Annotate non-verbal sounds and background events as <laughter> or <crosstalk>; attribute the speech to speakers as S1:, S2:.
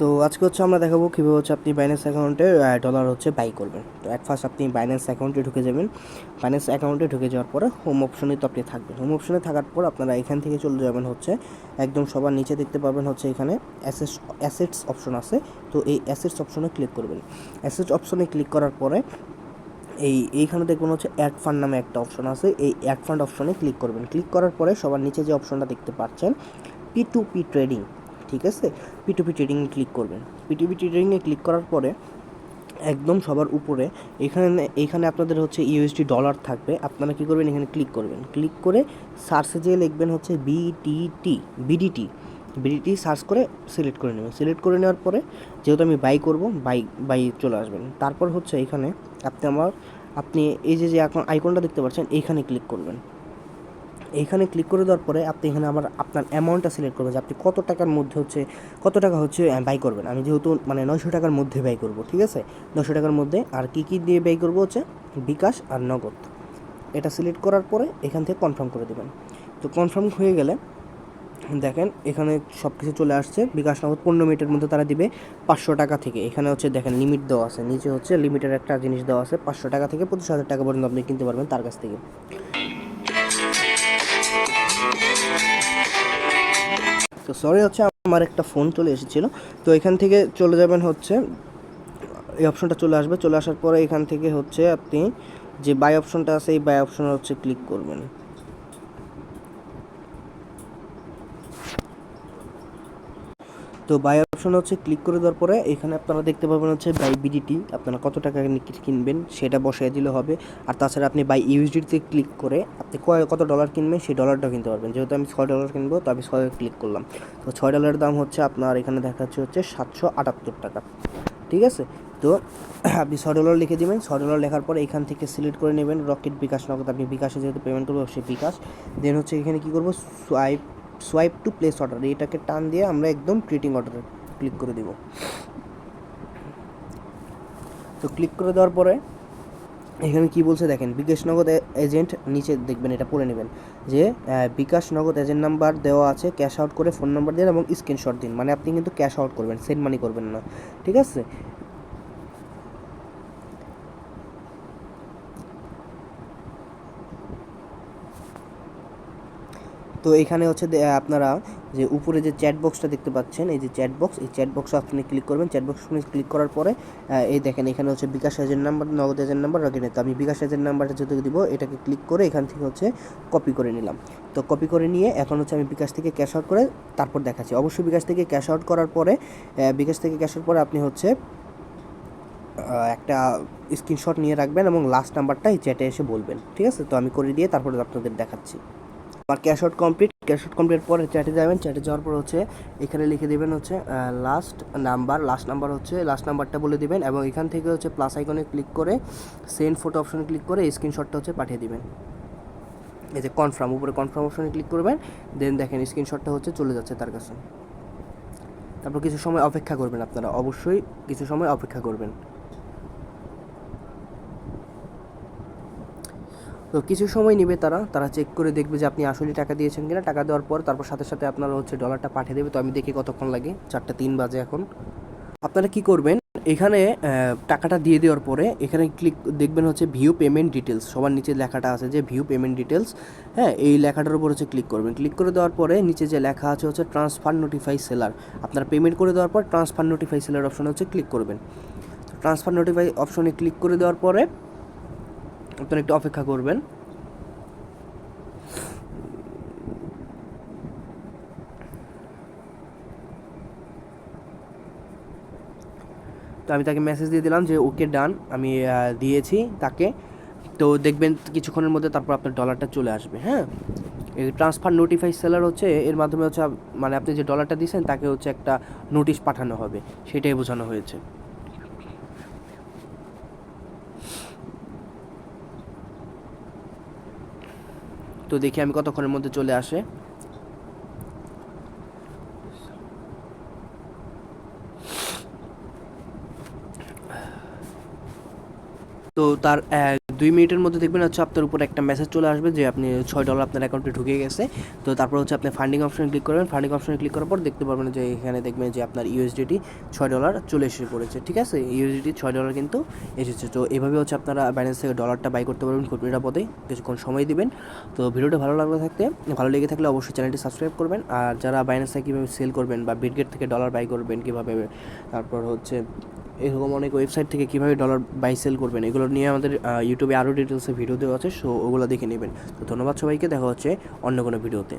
S1: তো আজকে হচ্ছে আমরা দেখাবো কীভাবে হচ্ছে আপনি বাইন্যান্স অ্যাকাউন্টে ডলার হচ্ছে বাই করবেন। তো অ্যাট ফার্স্ট আপনি বাইন্যান্স অ্যাকাউন্টে ঢুকে যাবেন। বাইন্যান্স অ্যাকাউন্টে ঢুকে যাওয়ার পরে হোম অপশনে তো আপনি থাকবেন। হোম অপশনে থাকার পর আপনারা এখান থেকে চলে যাবেন হচ্ছে, একদম সবার নিচে দেখতে পাবেন হচ্ছে এখানে অ্যাসেস অ্যাসেটস অপশন আছে। তো এই অ্যাসেটস অপশনে ক্লিক করবেন। অ্যাসেটস অপশনে ক্লিক করার পরে এই, এইখানে দেখবেন হচ্ছে অ্যাড ফান্ড নামে একটা অপশন আছে। এই অ্যাড ফান্ড অপশনে ক্লিক করবেন। ক্লিক করার পরে সবার নিচে যে অপশনটা দেখতে পাচ্ছেন পি টু পি ট্রেডিং ঠিক আছে? পি টু পি ট্রেডিংয়ে ক্লিক করবেন। পি টু পি ট্রেডিংয়ে ক্লিক করার পরে একদম সবার উপরে এখানে এখানে আপনাদের হচ্ছে ইউএসডি ডলার থাকবে। আপনারা কী করবেন? এখানে ক্লিক করবেন। ক্লিক করে সার্চে যেয়ে লিখবেন হচ্ছে বিটিটি বিডিটি বিডিটি সার্চ করে সিলেক্ট করে নেবেন। সিলেক্ট করে নেওয়ার পরে যেহেতু আমি বাই করব বাই বাই চলে আসবেন। তারপর হচ্ছে এখানে আপনি আমার, আপনি এই যে যে এখন আইকনটা দেখতে পাচ্ছেন এইখানে ক্লিক করবেন। এইখানে ক্লিক করে দেওয়ার পরে আপনি এখানে আবার আপনার অ্যামাউন্টটা সিলেক্ট করবেন যে আপনি কত টাকার মধ্যে হচ্ছে, কত টাকা হচ্ছে ব্যয় করবেন। আমি যেহেতু মানে নয়শো টাকার মধ্যে ব্যয় করব, ঠিক আছে? নয়শো টাকার মধ্যে আর কী কী দিয়ে ব্যয় করব হচ্ছে? বিকাশ আর নগদ। এটা সিলেক্ট করার পরে এখান থেকে কনফার্ম করে দেবেন। তো কনফার্ম হয়ে গেলে দেখেন এখানে সব কিছু চলে আসছে। বিকাশ নগদ পনেরো মিনিটের মধ্যে তারা দিবে পাঁচশো টাকা থেকে। এখানে হচ্ছে দেখেন লিমিট দেওয়া আছে। নিচে হচ্ছে লিমিটের একটা জিনিস দেওয়া আছে। পাঁচশো টাকা থেকে পঁচিশ হাজার টাকা পর্যন্ত আপনি কিনতে পারবেন তার কাছ থেকে। তো সরি হচ্ছে, আমার একটা ফোন চলে এসেছিল। তো এখান থেকে চলে যাবেন হচ্ছে, এই অপশনটা চলে আসবে। চলে আসার পরে এখান থেকে হচ্ছে আপনি যে বাই অপশনটা আছে, এই বাই অপশনে হচ্ছে ক্লিক করবেন। তো বাই অপশন হচ্ছে ক্লিক করে দেওয়ার পরে এখানে আপনারা দেখতে পাবেন হচ্ছে বাই বিডিটি আপনারা কত টাকা কিনবেন সেটা বসাই দিলে হবে। আর তাছাড়া আপনি বাই ইউএসডিতে ক্লিক করে আপনি কত ডলার কিনবেন সেই ডলারটা কিনতে পারবেন। যেহেতু আমি ছয় ডলার কিনবো, তো আমি ছয় ক্লিক করলাম। তো ছয় ডলারের দাম হচ্ছে আপনার এখানে দেখাচ্ছে হচ্ছে সাতশো আটাত্তর টাকা। ঠিক আছে? তো <clears throat> আপনি ছয় ডলার লিখে দেবেন। ছয় ডলার লেখার পর এখান থেকে সিলেক্ট করে নেবেন। রকেট বিকাশ নগদ, আপনি বিকাশে যেহেতু পেমেন্ট করব সে বিকাশ। দেন হচ্ছে এখানে কী করব? Swipe swipe to place order এটাকে টান দিয়ে আমরা একদম ক্রিয়েটিং অর্ডারে ক্লিক করে দিব। তো ক্লিক করে দেওয়ার পরে, এখানে কি বলছে দেখেন, বিকাশ নগদ এজেন্ট নিচে দেখবেন, এটা পড়ে নেবেন, যে বিকাশ নগদ এজেন্ট নাম্বার দেওয়া আছে ক্যাশ আউট করে ফোন নাম্বার দিন এবং স্ক্রিনশট দিন। মানে আপনি কিন্তু ক্যাশ আউট করবেন সেন্ড মানি করবেন না। ঠিক আছে? তো এখানে হচ্ছে আপনারা যে উপরে যে চ্যাট বক্সটা দেখতে পাচ্ছেন, এই যে চ্যাট বক্স এই চ্যাট বক্স আপনি ক্লিক করবেন। চ্যাট বক্স ক্লিক করার পরে এই দেখেন এখানে হচ্ছে bKash agent number Nagad agent number Rocket তো আমি বিকাশ এজেন্ট নাম্বারটা যেহেতু দিব, এটাকে ক্লিক করে এখান থেকে হচ্ছে কপি করে নিলাম। তো কপি করে নিয়ে এখন হচ্ছে আমি বিকাশ থেকে ক্যাশ আউট করে তারপর দেখাচ্ছি। অবশ্যই বিকাশ থেকে ক্যাশ আউট করার পরে বিকাশ থেকে ক্যাশ আউট পরে আপনি হচ্ছে একটা স্ক্রিনশট নিয়ে রাখবেন এবং লাস্ট নাম্বারটা এই চ্যাটে এসে বলবেন। ঠিক আছে? তো আমি করে দিয়ে তারপরে আপনাদের দেখাচ্ছি। আর cash out complete cash out complete পরে চ্যাটে যাবেন চ্যাটে যাওয়ার পর হচ্ছে এখানে লিখে দেবেন হচ্ছে লাস্ট নাম্বার লাস্ট নাম্বার হচ্ছে লাস্ট নাম্বারটা বলে দিবেন এবং এখান থেকে হচ্ছে প্লাস আইকনে ক্লিক করে সেন্ড ফটো অপশনে ক্লিক করে স্ক্রিনশটটা হচ্ছে পাঠিয়ে দিবেন। এই যে কনফার্ম উপরে কনফার্ম অপশনে ক্লিক করবেন দেন দেখেন স্ক্রিনশটটা হচ্ছে চলে যাচ্ছে তার কাছে। তারপর কিছু সময় অপেক্ষা করবেন আপনারা, অবশ্যই কিছু সময় অপেক্ষা করবেন। তো কিছু সময় নেবে তারা তারা চেক করে দেখবে যে আপনি আসলে টাকা দিয়েছেন কিনা। টাকা দেওয়ার পর তারপর সাথে সাথে আপনারা হচ্ছে ডলারটা পাঠিয়ে দেবে। তো আমি দেখি কতক্ষণ লাগে, চারটা তিন বাজে এখন। আপনারা কি করবেন, এখানে টাকাটা দিয়ে দেওয়ার পরে এখানে ক্লিক দেখবেন হচ্ছে ভিউ পেমেন্ট ডিটেলস সবার নিচে লেখাটা আছে যে ভিউ পেমেন্ট ডিটেলস হ্যাঁ এই লেখাটার উপর হচ্ছে ক্লিক করবেন। ক্লিক করে দেওয়ার পরে নিচে যে লেখা আছে হচ্ছে ট্রান্সফার নোটিফাই সেলার আপনারা পেমেন্ট করে দেওয়ার পর ট্রান্সফার নোটিফাই সেলার অপশনে হচ্ছে ক্লিক করবেন। ট্রান্সফার নোটিফাই অপশনে ক্লিক করে দেওয়ার পরে আপনারা একটু অপেক্ষা করবেন। তো আমি তাকে মেসেজ দিয়ে দিলাম যে, ওকে, ডান। আমি দিয়েছি তাকে। তো দেখবেন কিছুক্ষণের মধ্যে তারপর আপনার ডলারটা চলে আসবে হ্যাঁ? এই ট্রান্সফার নোটিফাই সেলার হচ্ছে, এর মাধ্যমে হচ্ছে মানে আপনি যে ডলারটা দিয়েছেন, তাকে হচ্ছে একটা নোটিশ পাঠানো হবে। সেটাই বোঝানো হয়েছে। তো দেখি আমি কতক্ষণের মধ্যে চলে আসে। তো তার দুই মিনিটের মধ্যে দেখবেন হচ্ছে আপনার উপর একটা মেসেজ চলে আসবে যে আপনি ছয় ডলার আপনার অ্যাকাউন্টে ঢুকে গেছে। তো তারপর হচ্ছে আপনি ফান্ডিং অপশনে ক্লিক করবেন। ফান্ডিং অপশনে ক্লিক করার পর দেখতে পারবেন যে এখানে দেখবেন যে আপনার ইউএসডিটি ছয় ডলার চলে এসে পড়েছে, ঠিক আছে? ইউএসডিটি ছয় ডলার কিন্তু এসেছে। তো এভাবে হচ্ছে আপনারা ব্যালেন্স থেকে ডলারটা বাই করতে পারবেন খুব নিরাপদে। কিছুক্ষণ সময় দিবেন। তো ভিডিওটা ভালো লাগলে থাকতে, ভালো লেগে থাকলে অবশ্যই চ্যানেলটি সাবস্ক্রাইব করবেন। আর যারা বাইন্যান্স থেকে কীভাবে সেল করবেন বা বিটগেট থেকে ডলার বাই করবেন কীভাবে, তারপর হচ্ছে এরকম অনেক ওয়েবসাইট থেকে কীভাবে ডলার বাই সেল করবেন, এগুলো নিয়ে আমাদের ইউটিউবে আরও ডিটেলসে ভিডিও দেওয়া আছে সো ওগুলো দেখে নেবেন। তো ধন্যবাদ সবাইকে, দেখা হচ্ছে অন্য কোনো ভিডিওতে